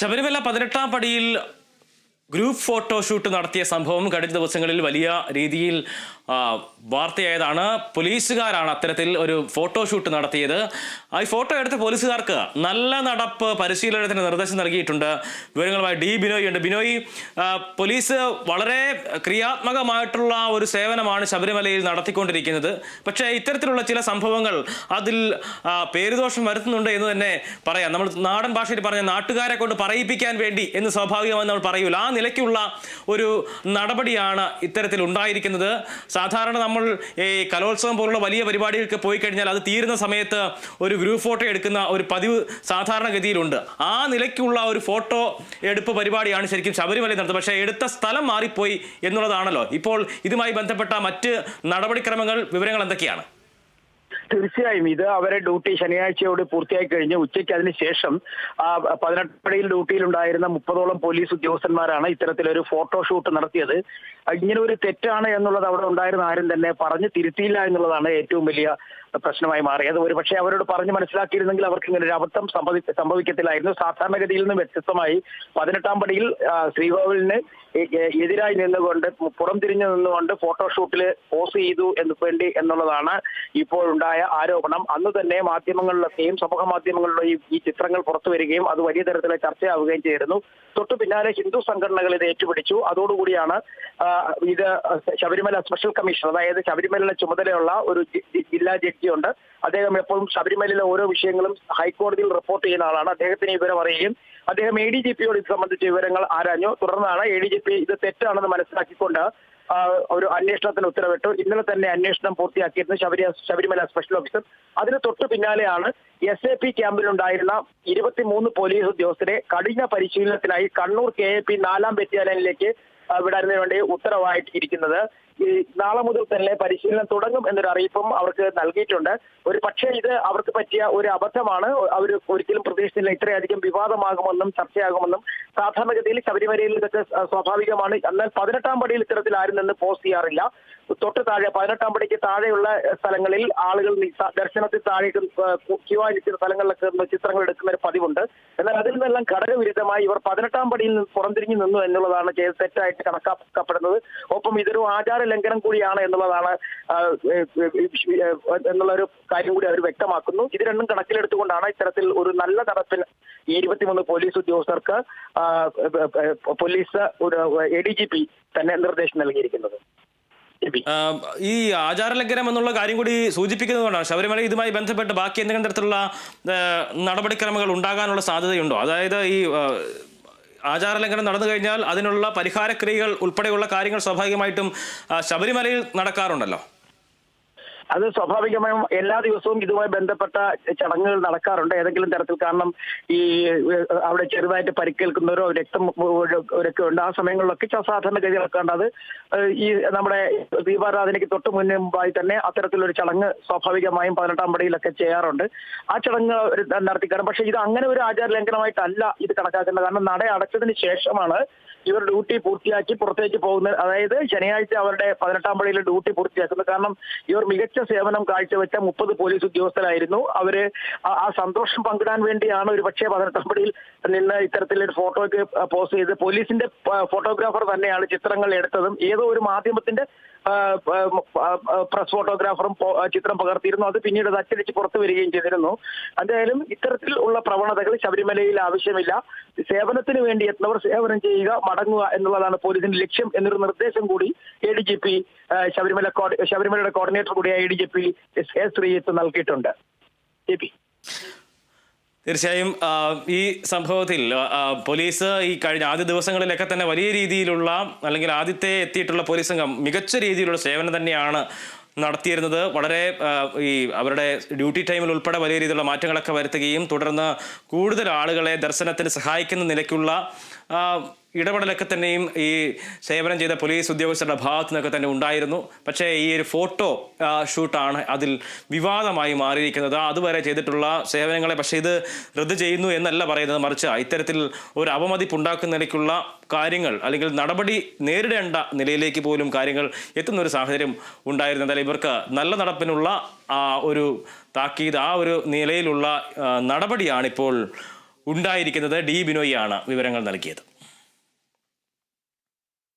ശബരിമല പതിനെട്ടാം പടിയിൽ group photoshoot നടത്തിയ സംഭവം കഴിഞ്ഞ ദിവസങ്ങളിൽ വലിയ രീതിയിൽ വാർത്തയായതാണ്. പോലീസുകാരാണ് അത്തരത്തിൽ ഒരു ഫോട്ടോഷൂട്ട് നടത്തിയത്. ഈ ഫോട്ടോ എടുത്ത പോലീസുകാർക്ക് നല്ല നടപ്പ് പരിശീലനത്തിന് നിർദ്ദേശം നൽകിയിട്ടുണ്ട്. വിവരങ്ങളുമായി ഡി ബിനോയ് ഉണ്ട്. ബിനോയ് പോലീസ് വളരെ ക്രിയാത്മകമായിട്ടുള്ള ഒരു സേവനമാണ് ശബരിമലയിൽ നടത്തിക്കൊണ്ടിരിക്കുന്നത്. പക്ഷേ ഇത്തരത്തിലുള്ള ചില സംഭവങ്ങൾ അതിൽ പേരുദോഷം വരുത്തുന്നുണ്ട് എന്ന് തന്നെ പറയാം. നമ്മൾ നാടൻ ഭാഷയിൽ പറഞ്ഞ നാട്ടുകാരെ കൊണ്ട് പറയിപ്പിക്കാൻ വേണ്ടി എന്ന് സ്വാഭാവികമായി നമ്മൾ പറയൂല. ആ നിലയ്ക്കുള്ള ഒരു നടപടിയാണ് ഇത്തരത്തിൽ ഉണ്ടായിരിക്കുന്നത്. സാധാരണ നമ്മൾ ഈ കലോത്സവം പോലുള്ള വലിയ പരിപാടികൾക്ക് പോയി കഴിഞ്ഞാൽ അത് തീരുന്ന സമയത്ത് ഒരു ഗ്രൂപ്പ് ഫോട്ടോ എടുക്കുന്ന ഒരു പതിവ് സാധാരണഗതിയിലുണ്ട്. ആ നിലയ്ക്കുള്ള ഒരു ഫോട്ടോ എടുപ്പ് പരിപാടിയാണ് ശരിക്കും ശബരിമല നടത്തുന്നത്. പക്ഷേ എടുത്ത സ്ഥലം മാറിപ്പോയി എന്നുള്ളതാണല്ലോ. ഇപ്പോൾ ഇതുമായി ബന്ധപ്പെട്ട മറ്റ് നടപടിക്രമങ്ങൾ വിവരങ്ങൾ എന്തൊക്കെയാണ്? തീർച്ചയായും ഇത് അവരെ ഡ്യൂട്ടി ശനിയാഴ്ചയോട് പൂർത്തിയായി കഴിഞ്ഞ് ഉച്ചയ്ക്ക് അതിനുശേഷം പതിനെട്ടടിയിൽ ഡ്യൂട്ടിയിലുണ്ടായിരുന്ന മുപ്പതോളം പോലീസ് ഉദ്യോഗസ്ഥന്മാരാണ് ഇത്തരത്തിലൊരു ഫോട്ടോഷൂട്ട് നടത്തിയത്. ഇങ്ങനെ ഒരു തെറ്റാണ് എന്നുള്ളത് അവിടെ ഉണ്ടായിരുന്ന ആരും തന്നെ പറഞ്ഞു തിരുത്തിയില്ല എന്നുള്ളതാണ് ഏറ്റവും വലിയ പ്രശ്നമായി മാറിയത് ഒരു പക്ഷേ അവരോട് പറഞ്ഞു മനസ്സിലാക്കിയിരുന്നെങ്കിൽ അവർക്ക് ഇങ്ങനെ ഒരു അബദ്ധം സംഭവി സംഭവിക്കത്തില്ലായിരുന്നു. സാധാരണഗതിയിൽ നിന്ന് വ്യത്യസ്തമായി പതിനെട്ടാം പടിയിൽ ശ്രീകോവിലിന് എതിരായി നിന്നുകൊണ്ട് പുറം തിരിഞ്ഞു നിന്നുകൊണ്ട് ഫോട്ടോഷൂട്ടിൽ പോസ് ചെയ്തു എന്ന് വേണ്ടി എന്നുള്ളതാണ് ഇപ്പോഴുണ്ടായ ആരോപണം. അന്ന് തന്നെ മാധ്യമങ്ങളിലൊക്കെയും സമൂഹ മാധ്യമങ്ങളിലെയും ഈ ചിത്രങ്ങൾ പുറത്തു വരികയും അത് വലിയ തരത്തിലെ ചർച്ചയാവുകയും ചെയ്തിരുന്നു. തൊട്ടു പിന്നാലെ ഹിന്ദു സംഘടനകൾ ഇത് ഏറ്റുപിടിച്ചു. അതോടുകൂടിയാണ് ഇത് ശബരിമല സ്പെഷ്യൽ കമ്മീഷൻ അതായത് ശബരിമലയുടെ ചുമതലയുള്ള ഒരു ജില്ലാ ജഡ്ജി ഉണ്ട് അദ്ദേഹം എപ്പോഴും ശബരിമലയിലെ ഓരോ വിഷയങ്ങളും ഹൈക്കോടതിയിൽ റിപ്പോർട്ട് ചെയ്യുന്ന ആളാണ്. അദ്ദേഹത്തിന് വിവരം അറിയുകയും അദ്ദേഹം എ ഡി ജി പിയോട് ഇത് സംബന്ധിച്ച വിവരങ്ങൾ ആരാഞ്ഞു. തുടർന്നാണ് എ ഡി ജി പി ഇത് തെറ്റാണെന്ന് മനസ്സിലാക്കിക്കൊണ്ട് ഒരു അന്വേഷണത്തിന് ഉത്തരവിട്ടു. ഇന്നലെ തന്നെ അന്വേഷണം പൂർത്തിയാക്കിയിരുന്നു ശബരി ശബരിമല സ്പെഷ്യൽ ഓഫീസർ അതിന് തൊട്ടു പിന്നാലെയാണ് എസ് എ പി ക്യാമ്പിലുണ്ടായിരുന്ന ഇരുപത്തിമൂന്ന് പോലീസ് ഉദ്യോഗസ്ഥരെ കഠിന പരിശീലനത്തിനായി കണ്ണൂർ കെ എ പി നാലാം ബറ്റാലിയനിലേക്ക് ആ, വിടാനതിന് വേണ്ടി ഉത്തരവായിട്ട് ഇരിക്കുന്നത് ഈ നാളെ മുതൽ തന്നെ പരിശീലനം തുടങ്ങും എന്നൊരു അറിയിപ്പും അവർക്ക് നൽകിയിട്ടുണ്ട്. ഒരു പക്ഷേ ഇത് അവർക്ക് പറ്റിയ ഒരു അബദ്ധമാണ്. അവർ ഒരിക്കലും പ്രതീക്ഷിച്ചില്ല ഇത്രയധികം വിവാദമാകുമെന്നും ചർച്ചയാകുമെന്നും. സാധാരണഗതിയിൽ ശബരിമലയിൽ ഇതൊക്കെ സ്വാഭാവികമാണ്. എന്നാൽ പതിനെട്ടാം പടിയിൽ ഇത്തരത്തിൽ ആരും നിന്ന് പോസ്റ്റ് ചെയ്യാറില്ല. തൊട്ട് താഴെ പതിനെട്ടാം പടിക്ക് താഴെയുള്ള സ്ഥലങ്ങളിൽ ആളുകൾ ദർശനത്തിൽ താഴേക്ക് ക്യൂ ആയി നിൽക്കുന്ന സ്ഥലങ്ങളിലൊക്കെ ചിത്രങ്ങൾ എടുക്കുന്ന ഒരു പതിവുണ്ട്. എന്നാൽ അതിൽ നിന്നെല്ലാം ഘടകവിരുദ്ധമായി ഇവർ പതിനെട്ടാം പടിയിൽ നിന്ന് പുറംതിരിഞ്ഞു നിന്നു എന്നുള്ളതാണ് ചെയ്ത് തെറ്റായിട്ട് കണക്കാക്കപ്പെടുന്നത്. ഒപ്പം ഇതൊരു ആചാര ലംഘനം കൂടിയാണ് എന്നുള്ളതാണ് എന്നുള്ള ഒരു കാര്യം കൂടി അവർ വ്യക്തമാക്കുന്നു. ഇത് രണ്ടും കണക്കിലെടുത്തുകൊണ്ടാണ് ഇത്തരത്തിൽ ഒരു നല്ല ഈ ഇരുപത്തിമൂന്ന് പോലീസ് ഉദ്യോഗസ്ഥർക്ക് പോലീസ് ഒരു എ ഡി ജി പി തന്നെ നിർദ്ദേശം നൽകിയിരിക്കുന്നത്. ഈ ആചാരലംഘനം എന്നുള്ള കാര്യം കൂടി സൂചിപ്പിക്കുന്നതുകൊണ്ടാണ് ശബരിമല ഇതുമായി ബന്ധപ്പെട്ട് ബാക്കി എന്തെങ്കിലും തരത്തിലുള്ള നടപടിക്രമങ്ങൾ ഉണ്ടാകാനുള്ള സാധ്യതയുണ്ടോ? അതായത് ഈ ആചാരലംഘനം നടന്നു കഴിഞ്ഞാൽ അതിനുള്ള പരിഹാരക്രിയകൾ ഉൾപ്പെടെയുള്ള കാര്യങ്ങൾ സ്വാഭാവികമായിട്ടും ശബരിമലയിൽ നടക്കാറുണ്ടല്ലോ. അത് സ്വാഭാവികമായും എല്ലാ ദിവസവും ഇതുമായി ബന്ധപ്പെട്ട ചടങ്ങുകൾ നടക്കാറുണ്ട്. ഏതെങ്കിലും തരത്തിൽ കാരണം ഈ അവിടെ ചെറുതായിട്ട് പരിക്കേൽക്കുന്നവരോ രക്തം ഒക്കെ ഉണ്ട്. ആ സമയങ്ങളിലൊക്കെ സാധാരണ ഗതി ഉണ്ട് അത് ഈ നമ്മുടെ ദീപാരാധനയ്ക്ക് തൊട്ട് മുന്നേ മുമ്പായി തന്നെ അത്തരത്തിലൊരു ചടങ്ങ് സ്വാഭാവികമായും പതിനെട്ടാം പടിയിലൊക്കെ ചെയ്യാറുണ്ട്. ആ ചടങ്ങ് നടത്തിക്കാറ് പക്ഷേ ഇത് അങ്ങനെ ഒരു ആചാര ലംഘനമായിട്ടല്ല ഇത് കണക്കാക്കുന്നത് കാരണം നട അടച്ചതിന് ശേഷമാണ് ഇവർ ഡ്യൂട്ടി പൂർത്തിയാക്കി പുറത്തേക്ക് പോകുന്ന അതായത് ശനിയാഴ്ച അവരുടെ പതിനെട്ടാം പടിയിൽ ഡ്യൂട്ടി പൂർത്തിയാക്കുന്നത് കാരണം ഇവർ മികച്ച സേവനം കാഴ്ചവെച്ച മുപ്പത് പോലീസ് ഉദ്യോഗസ്ഥരായിരുന്നു. അവർ ആ- സന്തോഷം പങ്കിടാൻ വേണ്ടിയാണ് ഒരു പക്ഷേ പതിനെട്ടാം പടിയിൽ നിന്ന് ഇത്തരത്തിലൊരു ഫോട്ടോയ്ക്ക് പോസ്റ്റ് ചെയ്ത് പോലീസിന്റെ ഫോട്ടോഗ്രാഫർ തന്നെയാണ് ചിത്രങ്ങൾ എടുത്തതും. ഏതോ ഒരു മാധ്യമത്തിന്റെ പ്രസ് ഫോട്ടോഗ്രാഫറും ചിത്രം പകർത്തിയിരുന്നു. അത് പിന്നീട് അത് അച്ചടിച്ച് പുറത്തു വരികയും ചെയ്തിരുന്നു. എന്തായാലും ഇത്തരത്തിൽ ഉള്ള പ്രവണതകൾ ശബരിമലയിൽ ആവശ്യമില്ല. സേവനത്തിന് വേണ്ടി എത്തുന്നവർ സേവനം ചെയ്യുക മടങ്ങുക എന്നുള്ളതാണ് പോലീസിന്റെ ലക്ഷ്യം എന്നൊരു നിർദ്ദേശം കൂടി A D G P Sabarimala ശബരിമലയുടെ കോർഡിനേറ്റർ കൂടിയായ A D G P S Sreejith നൽകിയിട്ടുണ്ട്. J P. തീർച്ചയായും ഈ സംഭവത്തിൽ പോലീസ് ഈ കഴിഞ്ഞ ആദ്യ ദിവസങ്ങളിലൊക്കെ തന്നെ വലിയ രീതിയിലുള്ള അല്ലെങ്കിൽ ആദ്യത്തെ എത്തിയിട്ടുള്ള പോലീസ് സംഘം മികച്ച രീതിയിലുള്ള സേവനം തന്നെയാണ് നടത്തിയിരുന്നത്. വളരെ ഈ അവരുടെ ഡ്യൂട്ടി ടൈമിൽ ഉൾപ്പെടെ വലിയ രീതിയിലുള്ള മാറ്റങ്ങളൊക്കെ വരുത്തുകയും തുടർന്ന് കൂടുതൽ ആളുകളെ ദർശനത്തിന് സഹായിക്കുന്ന നിലയ്ക്കുള്ള ഇടപെടലൊക്കെ തന്നെയും ഈ സേവനം ചെയ്ത പോലീസ് ഉദ്യോഗസ്ഥരുടെ ഭാഗത്തു നിന്നൊക്കെ തന്നെ ഉണ്ടായിരുന്നു. പക്ഷേ ഈ ഒരു ഫോട്ടോ ഷൂട്ടാണ് അതിൽ വിവാദമായി മാറിയിരിക്കുന്നത്. അതുവരെ ചെയ്തിട്ടുള്ള സേവനങ്ങളെ പക്ഷേ ഇത് റദ്ദ് ചെയ്യുന്നു എന്നല്ല പറയുന്നത്. മറിച്ച് ഇത്തരത്തിൽ ഒരു അവമതിപ്പുണ്ടാക്കുന്ന നിലയ്ക്കുള്ള കാര്യങ്ങൾ അല്ലെങ്കിൽ നടപടി നേരിടേണ്ട നിലയിലേക്ക് പോലും കാര്യങ്ങൾ എത്തുന്ന ഒരു സാഹചര്യം ഉണ്ടായിരുന്നു. എന്തായാലും ഇവർക്ക് നല്ല നടപ്പിനുള്ള ഒരു താക്കീത് ആ ഒരു നിലയിലുള്ള നടപടിയാണിപ്പോൾ ഉണ്ടായിരിക്കുന്നത്. ഡി ബിനോയിയാണ് വിവരങ്ങൾ നൽകിയത്.